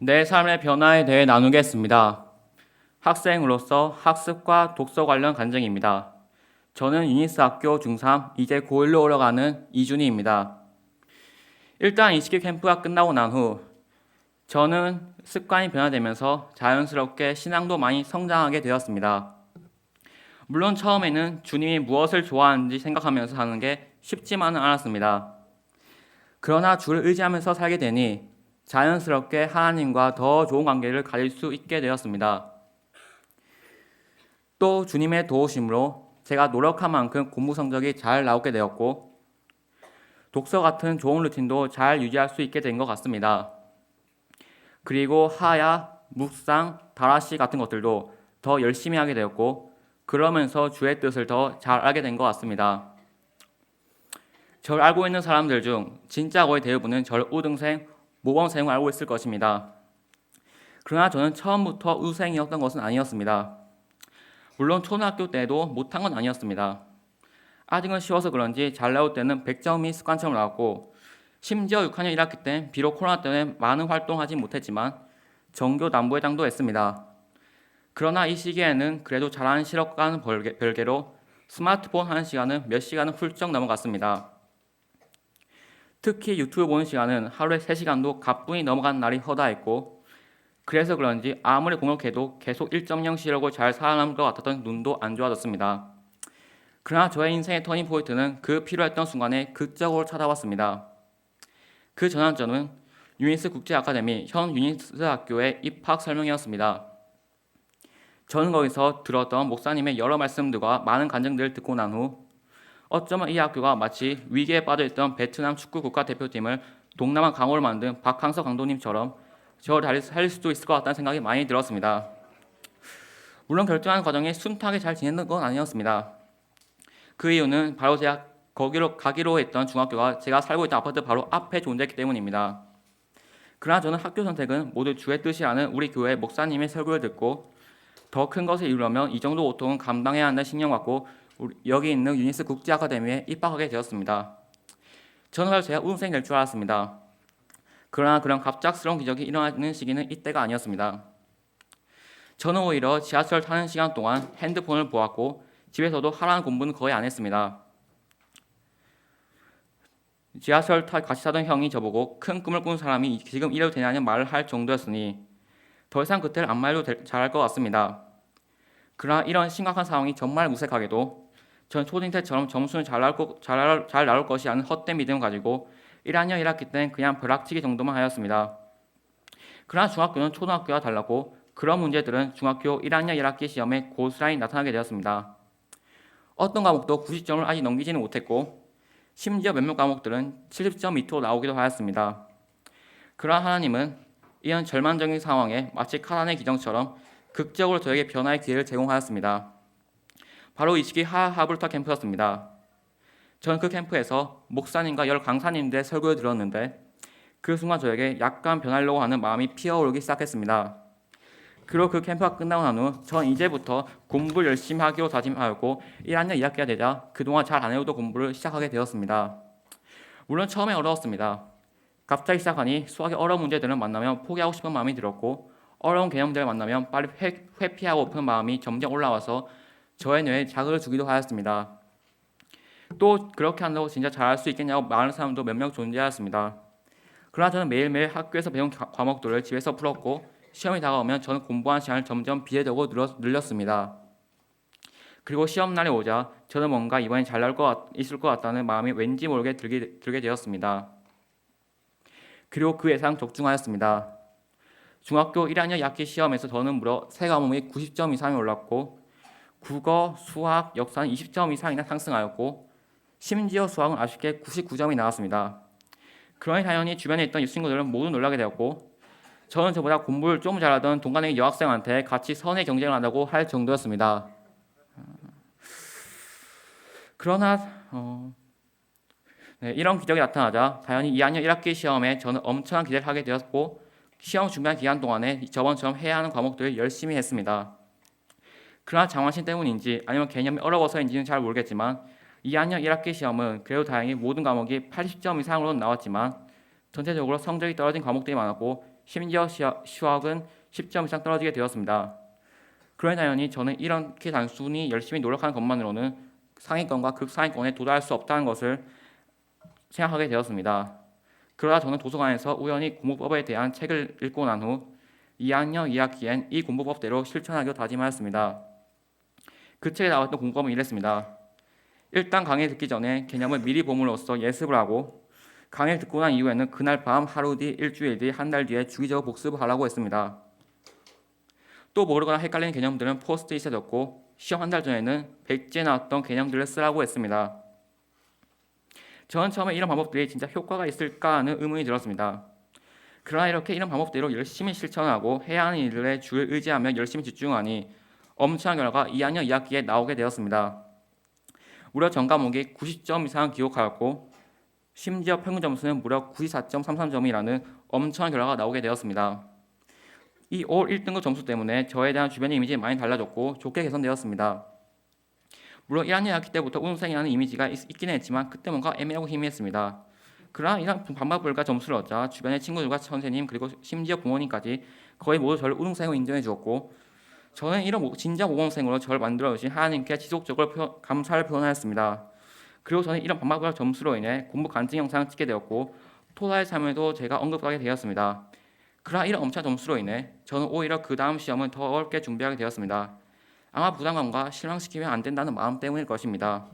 내 삶의 변화에 대해 나누겠습니다. 학생으로서 학습과 독서 관련 간증입니다. 저는 유니스 학교 중3 이제 고1로 올라가는 이준희입니다. 일단 이시기 캠프가 끝나고 난 후 저는 습관이 변화되면서 자연스럽게 신앙도 많이 성장하게 되었습니다. 물론 처음에는 주님이 무엇을 좋아하는지 생각하면서 사는 게 쉽지만은 않았습니다. 그러나 주를 의지하면서 살게 되니 자연스럽게 하나님과 더 좋은 관계를 가질 수 있게 되었습니다. 또 주님의 도우심으로 제가 노력한 만큼 공부 성적이 잘 나오게 되었고 독서 같은 좋은 루틴도 잘 유지할 수 있게 된 것 같습니다. 그리고 하야, 묵상, 다라시 같은 것들도 더 열심히 하게 되었고 그러면서 주의 뜻을 더 잘 알게 된 것 같습니다. 저를 알고 있는 사람들 중 진짜 거의 대부분은 저를 우등생, 모범생으로 알고 있을 것입니다. 그러나 저는 처음부터 우생이었던 것은 아니었습니다. 물론 초등학교 때도 못한 건 아니었습니다. 아직은 쉬워서 그런지 잘 나올 때는 100점이 습관처럼 나왔고 심지어 6학년 1학기 때 비록 코로나 때문에 많은 활동하지 못했지만 정교 남부회장도 했습니다. 그러나 이 시기에는 그래도 잘하는 실력과는 별개로 스마트폰 하는 시간은 몇 시간은 훌쩍 넘어갔습니다. 특히 유튜브 보는 시간은 하루에 3시간도 가뿐히 넘어간 날이 허다했고 그래서 그런지 아무리 공격해도 계속 1.0 시력을 잘 살아남을 것 같았던 눈도 안 좋아졌습니다. 그러나 저의 인생의 터닝 포인트는 그 필요했던 순간에 극적으로 찾아왔습니다. 그 전환점은 유니스 국제 아카데미 현 유니스 학교의 입학 설명이었습니다. 저는 거기서 들었던 목사님의 여러 말씀들과 많은 간증들을 듣고 난 후 어쩌면 이 학교가 마치 위기에 빠져있던 베트남 축구 국가대표팀을 동남아 강호를 만든 박항서 강도님처럼 저를 살릴 수도 있을 것 같다는 생각이 많이 들었습니다. 물론 결정하는 과정에 순탄하게 잘 지냈던 건 아니었습니다. 그 이유는 바로 제가 거기로 가기로 했던 중학교가 제가 살고 있던 아파트 바로 앞에 존재했기 때문입니다. 그러나 저는 학교 선택은 모두 주의 뜻이라는 우리 교회 목사님의 설교를 듣고 더 큰 것을 이루려면 이 정도 고통은 감당해야 한다는 신념 갖고 여기 있는 유니스 국제 아카데미에 입학하게 되었습니다. 바로 제가 우등생이 될 줄 알았습니다. 그러나 그런 갑작스러운 기적이 일어나는 시기는 이때가 아니었습니다. 저는 오히려 지하철 타는 시간 동안 핸드폰을 보았고 집에서도 하라는 공부는 거의 안 했습니다. 지하철 타 같이 타던 형이 저보고 큰 꿈을 꾼 사람이 지금 이래도 되냐는 말을 할 정도였으니 더 이상 그때를 안 말해도 잘할 것 같습니다. 그러나 이런 심각한 상황이 정말 무색하게도 전 초딩 때처럼 점수는 잘 나올, 거, 잘, 잘 나올 것이 라는 헛된 믿음을 가지고 1학년 1학기 때는 그냥 벼락치기 정도만 하였습니다. 그러나 중학교는 초등학교와 달랐고 그런 문제들은 중학교 1학년 1학기 시험에 고스란히 나타나게 되었습니다. 어떤 과목도 90점을 아직 넘기지는 못했고 심지어 몇몇 과목들은 70점 밑으로 나오기도 하였습니다. 그러나 하나님은 이런 절망적인 상황에 마치 카란의 기정처럼 극적으로 저에게 변화의 기회를 제공하였습니다. 바로 이 시기 하하블타 캠프였습니다. 저는 그 캠프에서 목사님과 여러 강사님들의 설교를 들었는데 그 순간 저에게 약간 변하려고 하는 마음이 피어오르기 시작했습니다. 그리고 그 캠프가 끝나고 난 후 전 이제부터 공부를 열심히 하기로 다짐하였고 1학년 2학기가 되자 그동안 잘 안 해오던 공부를 시작하게 되었습니다. 물론 처음에 어려웠습니다. 갑자기 시작하니 수학의 어려운 문제들을 만나면 포기하고 싶은 마음이 들었고 어려운 개념들을 만나면 빨리 회, 회피하고 싶은 마음이 점점 올라와서 뇌에 자극을 주기도 하였습니다. 또 그렇게 한다고 진짜 잘할 수 있겠냐고 말하는 사람도 몇 명 존재하였습니다. 그러나 저는 매일매일 학교에서 배운 과목들을 집에서 풀었고 시험이 다가오면 저는 공부하는 시간을 점점 비례되고 늘렸습니다. 그리고 시험 날이 오자 저는 뭔가 이번엔 잘 나올 것 같, 있을 것 같다는 마음이 왠지 모르게 들게, 들게 되었습니다. 그리고 그 예상 적중하였습니다. 중학교 1학년 약기 시험에서 저는 무려 세 과목이 90점 이상이 올랐고 국어, 수학, 역사는 20점 이상이나 상승하였고 심지어 수학은 아쉽게 99점이 나왔습니다. 그러니 당연히 주변에 있던 친구들은 모두 놀라게 되었고 저는 저보다 공부를 좀 잘하던 동갑내기 여학생한테 같이 선의 경쟁을 한다고 할 정도였습니다. 그러나 어, 네, 이런 기적이 나타나자 당연히 2학년 1학기 시험에 저는 엄청난 기대를 하게 되었고 시험 준비한 기간 동안에 저번처럼 해야 하는 과목들을 열심히 했습니다. 그러나 장완신 때문인지 아니면 개념이 어려워서인지는 잘 모르겠지만 2학년 1학기 시험은 그래도 다행히 모든 과목이 80점 이상으로 나왔지만 전체적으로 성적이 떨어진 과목들이 많았고 심지어 시학- 수학은 10점 이상 떨어지게 되었습니다. 그러니 당연히 저는 이렇게 단순히 열심히 노력하는 것만으로는 상위권과 극상위권에 도달할 수 없다는 것을 생각하게 되었습니다. 그러다 저는 도서관에서 우연히 공부법에 대한 책을 읽고 난 후 2학년 2학기엔 이 공부법대로 실천하기로 다짐하였습니다. 그 책에 나왔던 공부법은 이랬습니다. 일단 강의 듣기 전에 개념을 미리 봄으로써 예습을 하고 강의를 듣고 난 이후에는 그날 밤 하루 뒤 일주일 뒤 한 달 뒤에 주기적으로 복습을 하라고 했습니다. 또 모르거나 헷갈리는 개념들은 포스트잇에 적고 시험 한 달 전에는 백지에 나왔던 개념들을 쓰라고 했습니다. 저는 처음에 이런 방법들이 진짜 효과가 있을까 하는 의문이 들었습니다. 그러나 이렇게 이런 방법대로 열심히 실천하고 해야 하는 일에 주를 의지하며 열심히 집중하니 엄청난 결과가 2학년 2학기에 나오게 되었습니다. 무려 전 과목이 90점 이상 기록하였고 심지어 평균 점수는 무려 94.33점이라는 엄청난 결과가 나오게 되었습니다. 이 올 1등급 점수 때문에 저에 대한 주변의 이미지 많이 달라졌고 좋게 개선되었습니다. 물론 1학년 학기 때부터 우등생이라는 이미지가 있, 있긴 했지만 그때 뭔가 애매하고 희미했습니다. 그러나 이런 반박불가 점수를 얻자 주변의 친구들과 선생님 그리고 심지어 부모님까지 거의 모두 저를 우등생으로 인정해 주었고 저는 이런 모- 진짜 모범생으로 저를 만들어 주신 하나님께 지속적으로 표- 감사를 표현하였습니다. 그리고 저는 이런 반박불가 점수로 인해 공부 간증 영상을 찍게 되었고 토다의 삶에도 제가 언급하게 되었습니다. 그러나 이런 엄청난 점수로 인해 저는 오히려 그 다음 시험을 더 어렵게 준비하게 되었습니다. 아마 부담감과 실망시키면 안 된다는 마음 때문일 것입니다.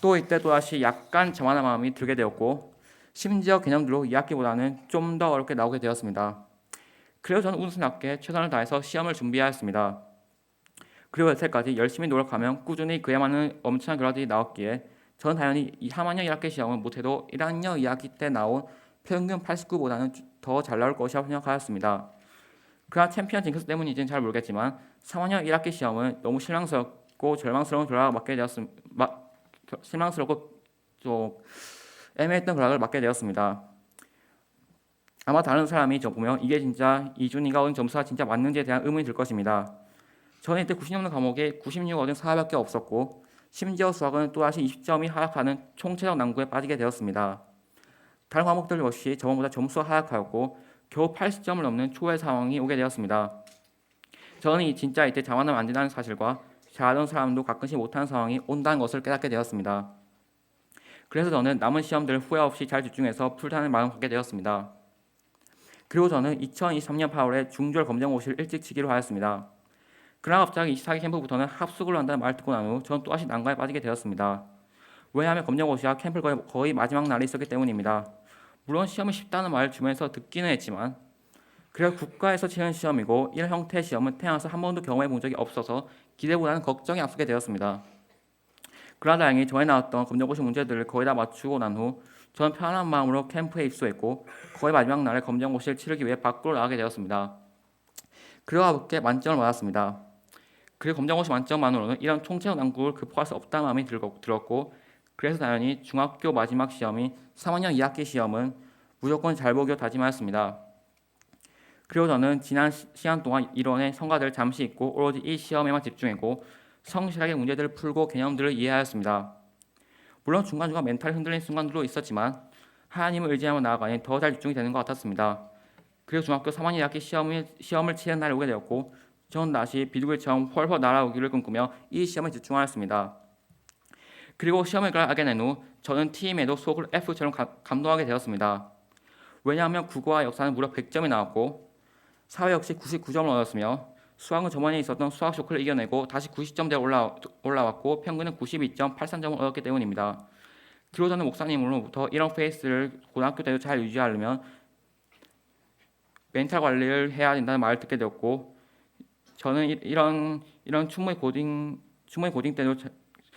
또 이때 또다시 약간 저만한 마음이 들게 되었고 심지어 개념들로 2학기보다는 좀 더 어렵게 나오게 되었습니다. 그래서 저는 우승답게 최선을 다해서 시험을 준비하였습니다. 그리고 여태까지 열심히 노력하면 꾸준히 그에 맞는 엄청난 결과들이 나왔기에 저는 당연히 이 3학년 1학기 시험을 못해도 1학년 2학기 때 나온 평균 89보다는 더 잘 나올 것이라고 생각하였습니다. 그러나 챔피언 징크스 때문인지는 잘 모르겠지만 3학년 1학기 시험은 너무 실망스럽고 절망스러운 결과가 맞게 되었음, 마, 겨- 실망스럽고 좀 애매했던 결과를 맞게 되었습니다. 아마 다른 사람이 저 보면 이게 진짜 이준이가 얻은 점수가 진짜 맞는지에 대한 의문이 들 것입니다. 저는 이때 90 넘는 과목에 96 얻은 사회밖에 없었고 심지어 수학은 또다시 20점이 하락하는 총체적 난구에 빠지게 되었습니다. 다른 과목들 역시 저번보다 점수가 하락하였고 겨우 80점을 넘는 초의 상황이 오게 되었습니다. 저는 이 진짜 이때 자만하면 안 된다는 사실과 잘하던 사람도 가끔씩 못하는 상황이 온다는 것을 깨닫게 되었습니다. 그래서 저는 남은 시험들을 후회 없이 잘 집중해서 풀다는 마음을 갖게 되었습니다. 그리고 저는 2023년 8월에 중졸 검정 고시를 일찍 치기로 하였습니다. 그러나 갑자기 24기 캠프부터는 합숙을 한다는 말을 듣고 난 후 저는 또다시 난관에 빠지게 되었습니다. 왜냐하면 검정고시와 캠프를 거의, 거의 마지막 날에 있었기 때문입니다. 물론 시험이 쉽다는 말을 주면서 듣기는 했지만 그래도 국가에서 치는 시험이고 이런 형태의 시험은 태어나서 한 번도 경험해 본 적이 없어서 기대보다는 걱정이 앞서게 되었습니다. 그러나 다행히 전에 나왔던 검정고시 문제들을 거의 다 맞추고 난 후 저는 편안한 마음으로 캠프에 입소했고 거의 마지막 날에 검정고시를 치르기 위해 밖으로 나가게 되었습니다. 그러와 함께 만점을 받았습니다. 그리고 검정고시 만점만으로는 이런 총체적 난국을 극복할 수 없다는 마음이 들었고 그래서 당연히 중학교 마지막 시험인 3학년 2학기 시험은 무조건 잘 보기로 다짐하였습니다. 그리고 저는 지난 시- 시간 동안 이론의 성과들을 잠시 잊고 오로지 이 시험에만 집중했고 성실하게 문제들을 풀고 개념들을 이해하였습니다. 물론 중간중간 멘탈이 흔들리는 순간들도 있었지만 하나님을 의지하며 나아가니 더 잘 집중이 되는 것 같았습니다. 그리고 중학교 3학년 2학기 시험을, 시험을 치는 날이 오게 되었고 저는 다시 비둘기처럼 펄펄 날아오기를 꿈꾸며 이 시험에 집중하였습니다. 그리고 시험을 알게 된 후 저는 팀에도 속을 F처럼 가- 감동하게 되었습니다. 왜냐하면 국어와 역사는 무려 100점이 나왔고 사회 역시 99점을 얻었으며 수학은 저번에 있었던 수학 쇼크를 이겨내고 다시 90점대에 올라, 올라왔고 평균은 92.83점을 얻었기 때문입니다. 저는 목사님으로부터 이런 페이스를 고등학교 때도 잘 유지하려면 멘탈 관리를 해야 된다는 말을 듣게 되었고 저는 이, 이런 이런 충분히 고딩 충분히 고딩 때도 자-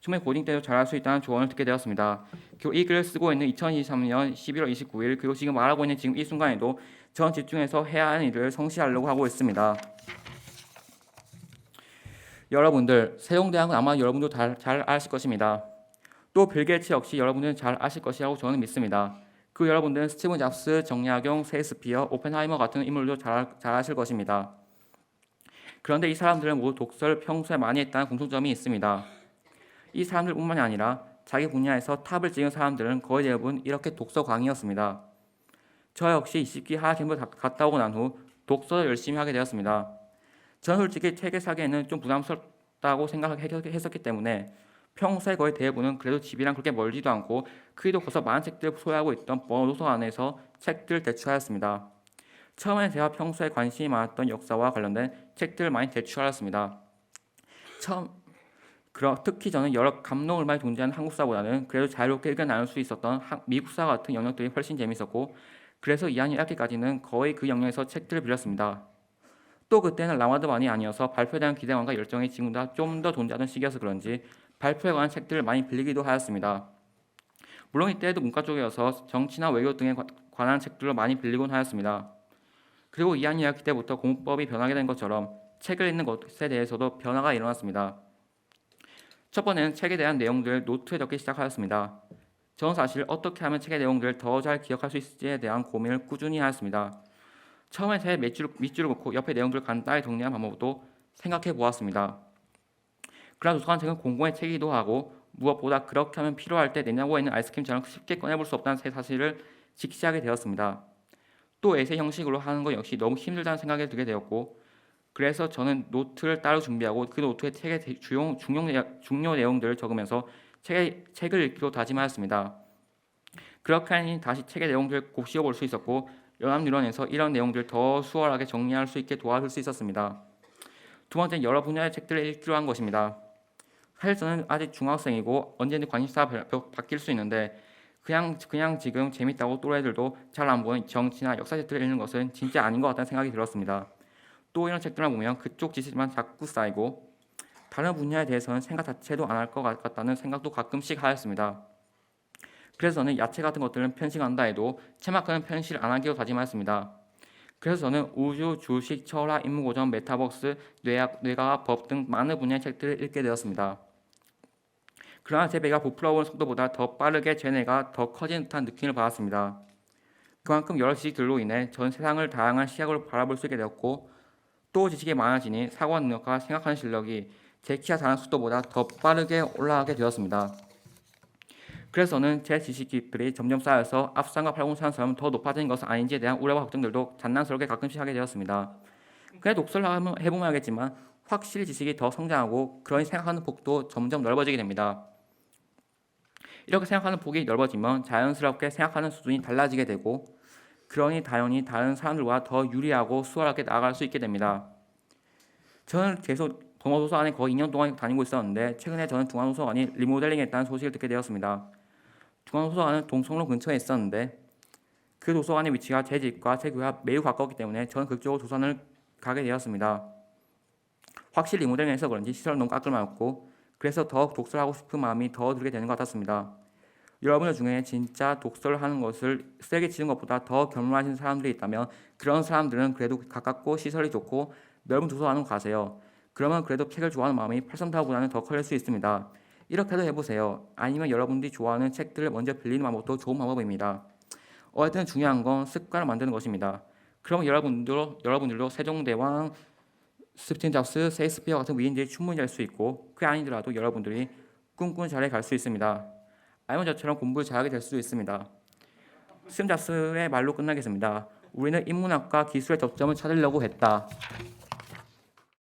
충분히 고딩 때도 잘할 수 있다는 조언을 듣게 되었습니다. 이 글을 쓰고 있는 2023년 11월 29일 그리고 지금 말하고 있는 지금 이 순간에도 전 집중해서 해야 하는 일을 성실하려고 하고 있습니다. 여러분들 세종대학은 아마 여러분도 잘, 잘 아실 것입니다. 또 빌게이츠 역시 여러분들은 잘 아실 것이라고 저는 믿습니다. 그 여러분들은 스티븐 잡스, 정약용, 세스피어, 오펜하이머 같은 인물도 잘, 잘 아실 것입니다. 그런데 이 사람들은 모두 독서를 평소에 많이 했다는 공통점이 있습니다. 이 사람들뿐만이 아니라 자기 분야에서 탑을 찍은 사람들은 거의 대부분 이렇게 독서 광이었습니다. 저 역시 20기 하나팀을 갔다 오고 난 후 독서를 열심히 하게 되었습니다. 저는 솔직히 책을 사기에는 좀 부담스럽다고 생각했었기 때문에 평소에 거의 대부분은 그래도 집이랑 그렇게 멀지도 않고 크기도 커서 많은 책들을 소유하고 있던 번호 도서관에서 책들을 대출하였습니다. 처음에 제가 평소에 관심이 많았던 역사와 관련된 책들을 많이 대출하였습니다. 처음 그러, 특히 저는 여러 감동을 많이 존재하는 한국사보다는 그래도 자유롭게 의견 나눌 수 있었던 한- 미국사 같은 영역들이 훨씬 재밌었고 그래서 2학년 1학기까지는 거의 그 영역에서 책들을 빌렸습니다. 또 그때는 라마드만이 아니어서 발표에 대한 기대감과 열정이 지금보다 좀 더 존재하던 시기여서 그런지 발표에 관한 책들을 많이 빌리기도 하였습니다. 물론 이때에도 문과 쪽이어서 정치나 외교 등에 관- 관한 책들을 많이 빌리곤 하였습니다. 그리고 2학년 2학기 때부터 공부법이 변하게 된 것처럼 책을 읽는 것에 대해서도 변화가 일어났습니다. 첫 번째는 책에 대한 내용들을 노트에 적기 시작하였습니다. 저는 사실 어떻게 하면 책의 내용들을 더 잘 기억할 수 있을지에 대한 고민을 꾸준히 하였습니다. 처음에 제 밑줄을, 밑줄을 놓고 옆에 내용들을 간단히 정리한 방법도 생각해 보았습니다. 그러나 도서관 책은 공공의 책이기도 하고 무엇보다 그렇게 하면 필요할 때 냉장고에 있는 아이스크림처럼 쉽게 꺼내볼 수 없다는 사실을 직시하게 되었습니다. 또 에세 형식으로 하는 것 역시 너무 힘들다는 생각이 들게 되었고 그래서 저는 노트를 따로 준비하고 그 노트에 책의 대- 주요, 중요, 중요 내용들을 적으면서 책의, 책을 읽기로 다짐하였습니다. 그렇게 하니 다시 책의 내용들을 곱씹어 볼 수 있었고 연합유론에서 이런 내용들을 더 수월하게 정리할 수 있게 도와줄 수 있었습니다. 두 번째는 여러 분야의 책들을 읽기로 한 것입니다. 사실 저는 아직 중학생이고 언제든지 관심사가 바뀔 수 있는데 그냥 그냥 지금 재밌다고 또래들도 잘 안 보는 정치나 역사 책들을 읽는 것은 진짜 아닌 것 같다는 생각이 들었습니다. 또 이런 책들을 보면 그쪽 지식만 자꾸 쌓이고 다른 분야에 대해서는 생각 자체도 안 할 것 같다는 생각도 가끔씩 하였습니다. 그래서 저는 야채 같은 것들은 편식한다 해도 체마크는 편식을 안 하기로 다짐하였습니다. 그래서 저는 우주, 주식, 철학, 인문고전, 메타버스, 뇌학, 뇌과학, 법 등 많은 분야의 책들을 읽게 되었습니다. 그러나 제 배가 부풀어오는 속도보다 더 빠르게 제 뇌가 더 커지는 듯한 느낌을 받았습니다. 그만큼 여러 지식들로 인해 전 세상을 다양한 시각으로 바라볼 수 있게 되었고 또 지식이 많아지니 사고 능력과 생각하는 실력이 제 키가 자란 속도보다 더 빠르게 올라가게 되었습니다. 그래서 저는 제 지식들이 점점 쌓여서 앞상과 팔공산처럼 더 높아지는 것은 아닌지에 대한 우려와 걱정들도 장난스럽게 가끔씩 하게 되었습니다. 그냥 독서를 해보면 알겠지만 확실히 지식이 더 성장하고 그러니 생각하는 폭도 점점 넓어지게 됩니다. 이렇게 생각하는 폭이 넓어지면 자연스럽게 생각하는 수준이 달라지게 되고 그러니 당연히 다른 사람들과 더 유리하고 수월하게 나아갈 수 있게 됩니다. 저는 계속 동호도서관에 거의 2년 동안 다니고 있었는데 최근에 저는 중앙도서관이 리모델링했다는 소식을 듣게 되었습니다. 중앙도서관은 동성로 근처에 있었는데 그 도서관의 위치가 제 집과 제 교회와 매우 가까웠기 때문에 저는 그쪽으로 도서관을 가게 되었습니다. 확실히 리모델링해서 그런지 시설은 너무 깔끔하고 그래서 더 독서를 하고 싶은 마음이 더 들게 되는 것 같았습니다. 여러분들 중에 진짜 독서를 하는 것을 세게 치는 것보다 더 견문하시는 사람들이 있다면 그런 사람들은 그래도 가깝고 시설이 좋고 넓은 도서관으로 가세요. 그러면 그래도 책을 좋아하는 마음이 팔선타보다는 더 커질 수 있습니다. 이렇게도 해보세요. 아니면 여러분들이 좋아하는 책들을 먼저 빌리는 방법도 좋은 방법입니다. 어쨌든 중요한 건 습관을 만드는 것입니다. 그럼 여러분들도 여러분들도 세종대왕, 스티븐 잡스, 세이스피어 같은 위인들이 충분히 될수 있고 그게 아니더라도 여러분들이 꿈꾸는 자리에 갈 수 있습니다. 아니면 저처럼 공부를 잘하게 될 수도 있습니다. 스티븐 잡스의 말로 끝나겠습니다. 우리는 인문학과 기술의 접점을 찾으려고 했다.